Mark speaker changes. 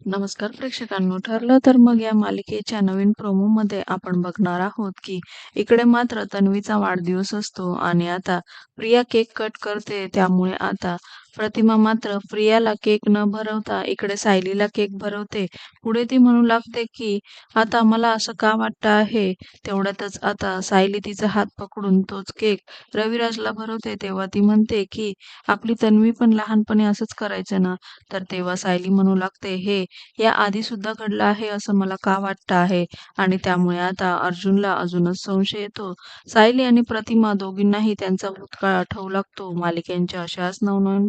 Speaker 1: नमस्कार प्रेक्षकांनो. ठरलं तर मग या मालिकेच्या नवीन प्रोमो मध्ये आपण बघणार आहोत की इकडे मात्र तन्वीचा वाढदिवस असतो आणि आता प्रिया केक कट करते त्यामुळे आता प्रतिमा मात्र प्रियाला केक न भरवता इकडे सायलीला केक भरवते. पुढे ती म्हणू लागते की आता मला असं का वाटतं आहे. तेवढ्यातच आता सायली तिचा हात पकडून तोच केक रविराजला भरवते तेव्हा ती म्हणते की आपली तन्वी पण लहानपणी असंच करायचं ना. तर तेव्हा सायली म्हणू लागते हे या आधी सुद्धा घडलं आहे असं मला का वाटतं आहे आणि त्यामुळे आता अर्जुनला अजूनच संशय येतो. सायली आणि प्रतिमा दोघींनाही त्यांचा भूतकाळ आठवू लागतो. मालिकेच्या अशाच नवनवीन